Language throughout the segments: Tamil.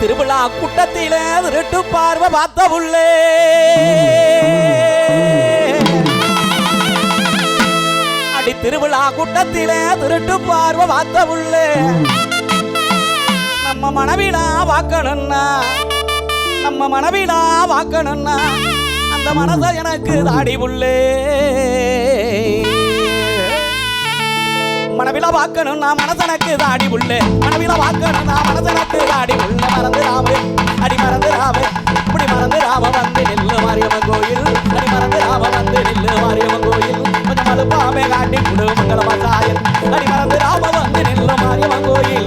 திருவிழா கூட்டத்தில திருட்டு பார்வை பார்த்த உள்ளே அடி திருவிழா கூட்டத்தில திருட்டு பார்வை பார்த்த உள்ளே நம்ம மனைவிடா வாக்கணும்னா நம்ம மனைவிடா வாக்கணும்னா அந்த மனசை எனக்கு தாடி உள்ளே மனவில வாக்கணும் நான் மனசனக்கு தாடி உள்ள மனவில வாக்கணும் நான் மனசனக்கு தாடி உள்ள மறந்து ராமே அடி மறந்து ராமே. இப்படி மறந்து ராம வந்து நில்லு மாரியம்மன் கோயில். அடி மறந்து ராம வந்து நில்லு மாரியம்மன் கோயில். கொஞ்சம் மலுப்பாமே காட்டி குடு மங்கள சாயல் அடி மறந்து ராம வந்து நில்லு மாரியம்மன் கோயில்.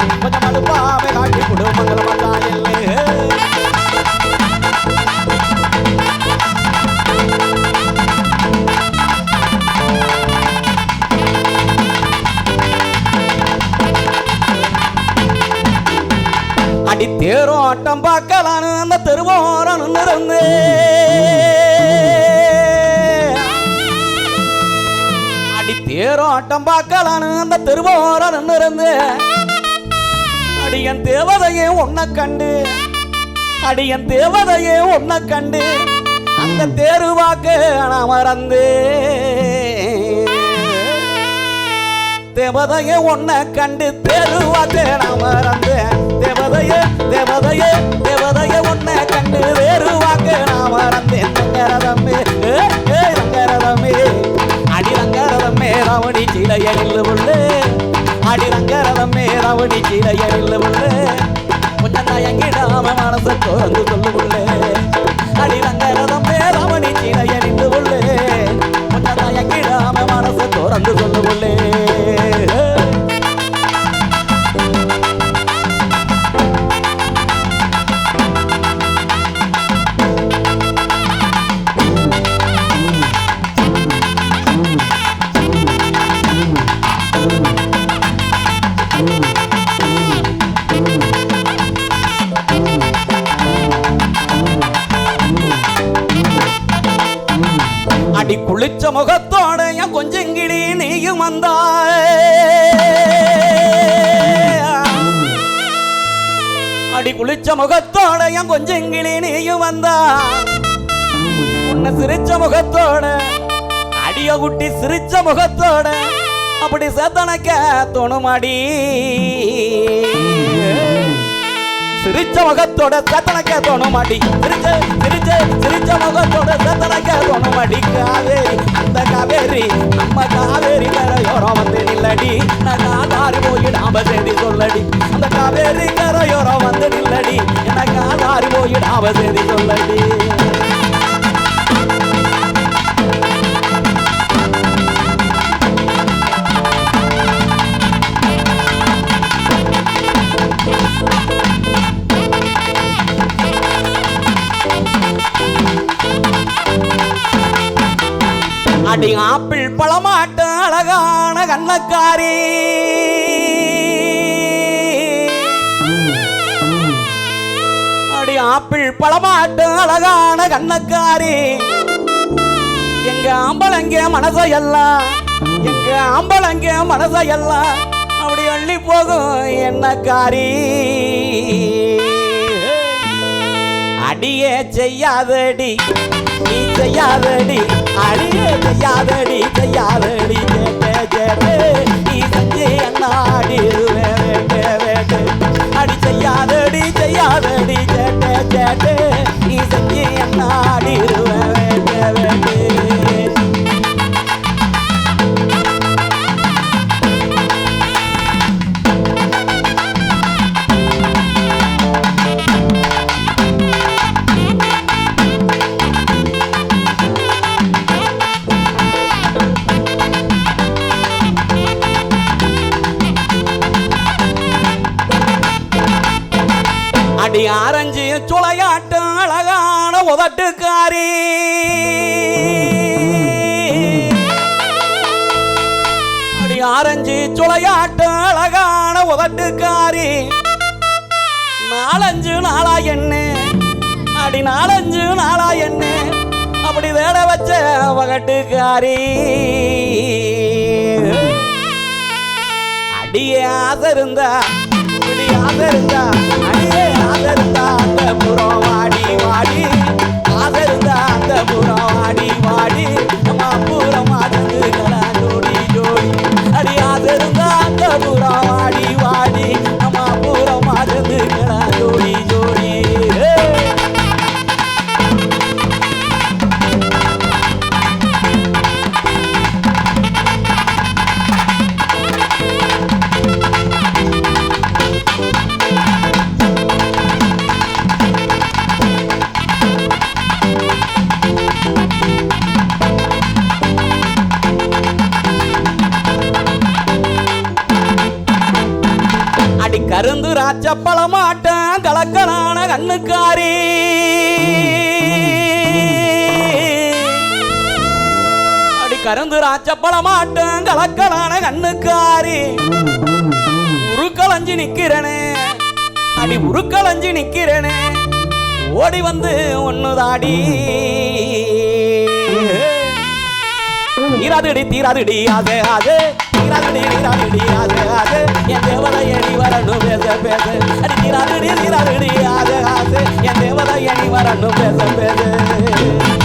ஆட்டம் பார்க்கலான்னு அந்த தெருவோரம் இருந்து அடியன் தேவதையே உன்னை கண்டு. அடியன் தேவதையே உன்னை கண்டு. அந்த தேருவாக்கு நான் மறந்து. தேவதையே உன்னை கண்டு தேருவாக்கு நான் மறந்து. தேவதையே தேவதையே தேவதையே உன்னை கண்டு தேருவாக்கு நான் மறந்தேன் ரங்கரதமே ரவணி உள்ளே நில்லு புள்ளே அடி ரங்கரதமே ரவணி சீலைய நில்லு புள்ளே கொஞ்சம் தயங்கிடாம மனச திறந்து சொல்லு அடி குளிச்ச முகத்தோட என் கொஞ்சங்கிளி நீயும் வந்தா. உன்னை சிரிச்ச முகத்தோட அடிய குட்டி சிரிச்ச முகத்தோட அப்படி சேத்தனக்க தோணுமாடி. சிரிச்ச முகத்தோட சேத்தனக்க தோணுமாடி. சிரிச்ச சிரிச்ச சிரிச்ச முகத்தோட சேத்தனக்க தோணுமாடி. காவேரி அந்த காவேரி நம்ம காவேரி கரையோரம் போயிடாம சொல்லடி அடி ஆப்பிள் பழமாட்டு அழகான கண்ணக்காரே ஆப்பிள் பழமாட்டு அழகான கண்ணக்காரி. எங்க ஆம்பளங்க மனசையெல்லாம் எங்க ஆம்பளங்க மனசையெல்லாம் அப்படி அள்ளி போகும் என்னக்காரி. அடியே செய்யாதடி நீ செய்யாதடி அடியே செய்யாதடி செய்யாதடி கேட்டே கேட்டே நீ செஞ்சு அண்ணாடி ஆடிடுவே வேட்டே அடி செய்யாதடி செய்யாதடி கேட்டே கேட்டே நீ செஞ்சு அண்ணாடி ஆடிடுவே வேட்டே வேட்டே. ஆரஞ்சு சுளையாட்டு அழகான உதட்டுக்காரி நாலஞ்சு நாளா என்ன அடி நாலஞ்சு நாளா என்ன அப்படி தேட வச்ச வகட்டுக்காரி அடியே ஆசை இருந்தா இப்படி ஆசை இருந்தா அடியே ஆசை ஆதருந்தா அந்த புறம் வாடி. வாடி ஆதருந்தா அந்த புறம் கருந்து கலக்கலான கண்ணுக்காரி. அடி கருந்து ராச்சப்பழமாட்டான் கலக்கலான கண்ணுக்காரி. உருக்களஞ்சு நிக்கிறனே. அடி உருக்களஞ்சு நிக்கிறனே. ஓடி வந்து ஒண்ணுதாடி. தீராதுடி தீராதுடி அதே அதே தீராதுடி தீராதுடி ஆசை ஆசை என் தேவதை எணி வரணும் பேச பேசு அடி தீராதுடி தீராதுடி ஆசை ஆசை என் தேவதை எணி வரணும் பேச பேச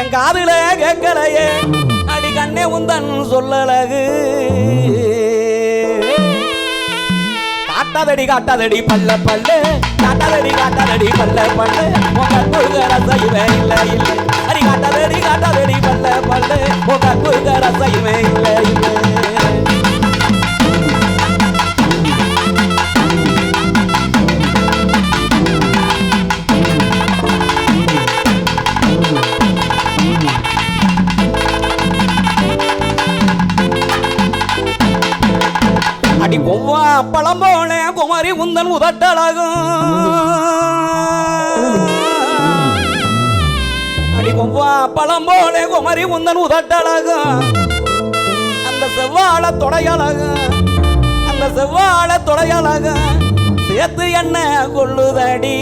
என் காதுல கேட்கலையே. அடி கண்ணே உந்தன் சொல்லலகு காட்டாதடி காட்டாதடி பல்ல பல்லு. காட்டாதடி காட்டாதடி பல்ல பல்லு. உங்க குழுகர செய்வே இல்ல இல்ல. அடி காட்டாதடி காட்டாதடி பல்ல பல்லு. உங்க குழுகர செய்வே இல்ல இல்லை. கொவ்வா போல குமரி உந்தன் உதட்டழகும் அடி கொவ்வா பழம் போல குமரி உந்தன் உதட்டழகும் அந்த செவ்வாழ தொடையழகும் அந்த செவ்வாழ தொடையழகும் சேர்த்து என்ன கொள்ளுதடி?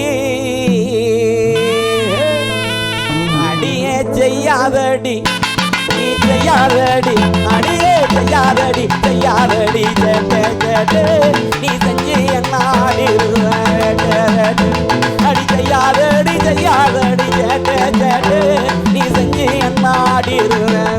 அடியே செய்யாதடி. செய்யாதடி அடியே செய்யாதடி செய்யாதடி சேட்டே சேட்டே நீ செஞ்சு என்னாடி அடி செய்யாதடி செய்யாதடி சேட்டே சேட்டே நீ செஞ்சு என்னாடி ஆடிடுவேன்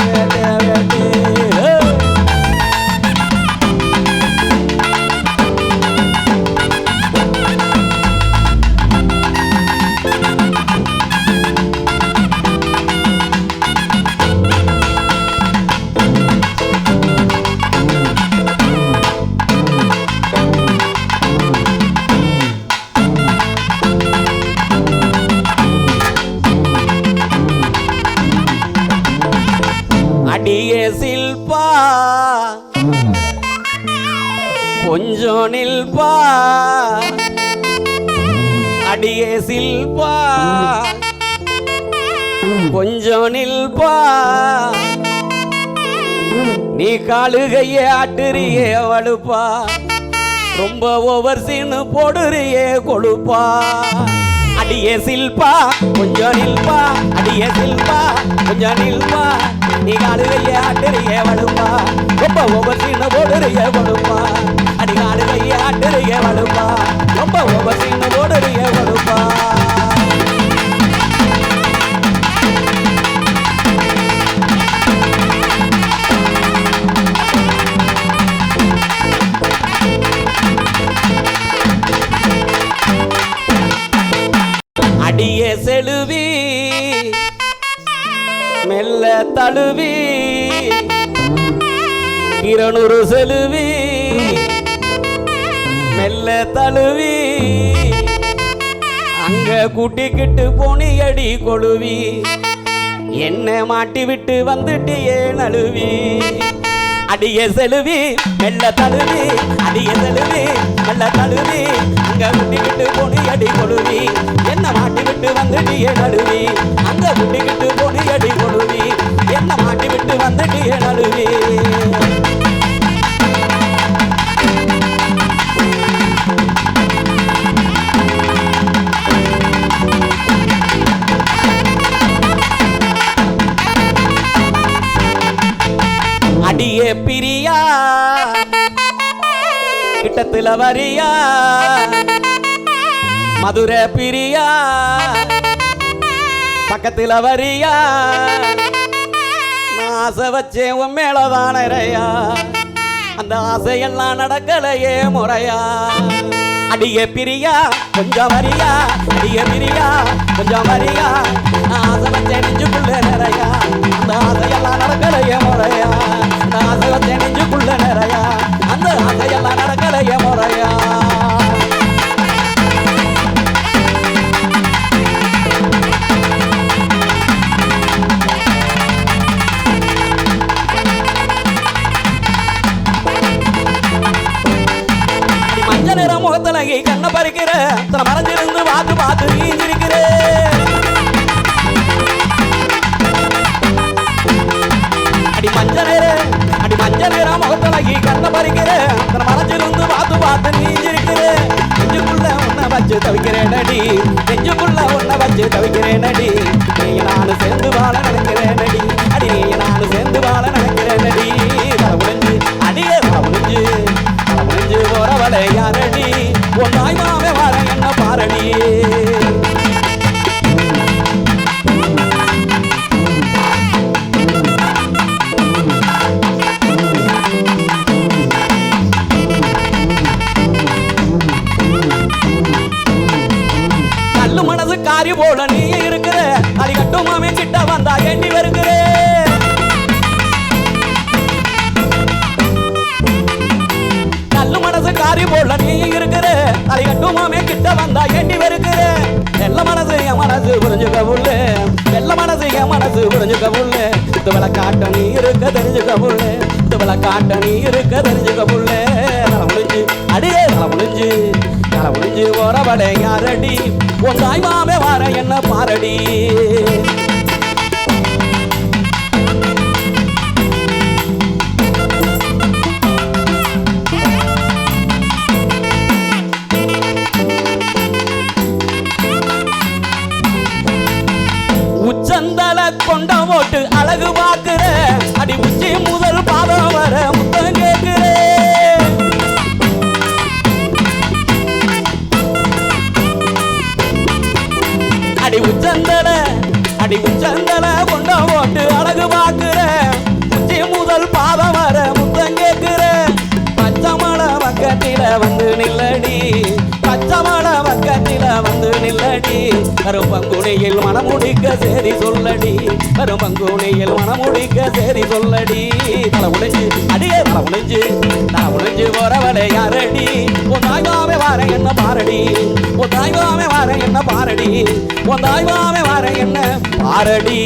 அடியே சில்பா. கொஞ்சம் நில்பா. அடியே சில்பா. கொஞ்சம் நில்பா. நீ காலுகையே ஆட்டுறியே அவளுப்பா ரொம்ப ஓவர் சீனு போடுறியே கொழுப்பா. அடியே சில்பா கொஞ்சம் நில்பா அடியே சில்பா கொஞ்சம் நில்பா. நீ காலுகையே ஆட்டுறியே வடுப்பா ரொம்ப ஒவ்வொரு சீனு போடுறியே கொழுப்பா அடி காலுகையே ஆட்டுறியே வடுப்பா ரொம்ப ஓவர் சீனு போடுறியே தழுவி. இருநூறு செலுவி. மெல்ல தழுவி. அங்க கூட்டிக்கிட்டு போனியடி கொழுவி. என்ன மாட்டி விட்டு வந்துட்டியே நழுவி. அடிய செலுவி மெல்ல தழுவி அடிய செலுவி மெல்ல தழுவி. அங்க விட்டுக்கிட்டு போனி அடி கொழுவி என்ன மாட்டி விட்டு வந்து வந்துட்டியே நழுவி. அங்க விட்டுக்கிட்டு போனி அடி கொழுவி என்ன மாட்டி விட்டு வந்து வந்துட்டியே நழுவி. அடியே பிரியா. கிட்டத்துல வரியா. மதுரை பிரியா. பக்கத்துல வரியா. நான் ஆசை வச்சேன் உன் மேலதான் நிறையா. அந்த ஆசையெல்லாம் நடக்கலையே முறையா. அடியே பிரியா கொஞ்சம் வரியா? அடியே பிரியா கொஞ்சம் வரியா? நான் ஆசை வச்சேன் நெஞ்சுக்குள்ள நிறையா. அந்த ஆசையெல்லாம் நடக்கலையே முறையா. அந்த ஆசை வச்சேன் நெஞ்சுக்குள்ள நிறையா. அந்த ஆசையெல்லாம் நடக்கலையே முறையா. முகத்துல நிற கண்ணை பறிக்கிற. அத்தனை மறைஞ்சிருந்து பார்த்து பார்த்து நீ அடி மஞ்ச நிற அடி மஞ்ச முகத்துல முகத்தலகி கண்ணை பறிக்கிற. அத்தனை மறைஞ்சிருந்து பார்த்து பார்த்து நீ நெஞ்சுக்குள்ள உன்னை வச்சு தவிக்கிறேன் அடி நெஞ்சுக்குள்ள உன்னை வச்சு தவிக்கிறேன் அடி நீ நானும் சேர்ந்து வாழ நினைக்கிறேன் அடி அடி நீ நானும் சேர்ந்து வாழ நினைக்கிறேன் தெரிஞ்சுக்க புல்லு துவள காட்ட நீ இருக்க தெரிஞ்சுக்க புல்லு தலை முடிஞ்சு அடியே தலை முடிஞ்சு தலை முடிஞ்சு போறவளே யாரடி? உன் தாய் மாமே வர என்ன பாரடி? அடி உச்சந்தல அடி உச்சந்தல. நில்லடி மனமுடிக்க சரி சொல்லடி. கரும்பங்குடியில் மனமுடிக்க சரி சொல்லடி. தலை உடைஞ்சு அடியே தலை உடைஞ்சு தலை உடைஞ்சு போறவளே யாரடி? உன் தாய்வாமே வார என்ன பாரடி? உன் தாய்வாமே வார என்ன பாரடி? உன் தாய்வாமே வார என்ன பாரடி?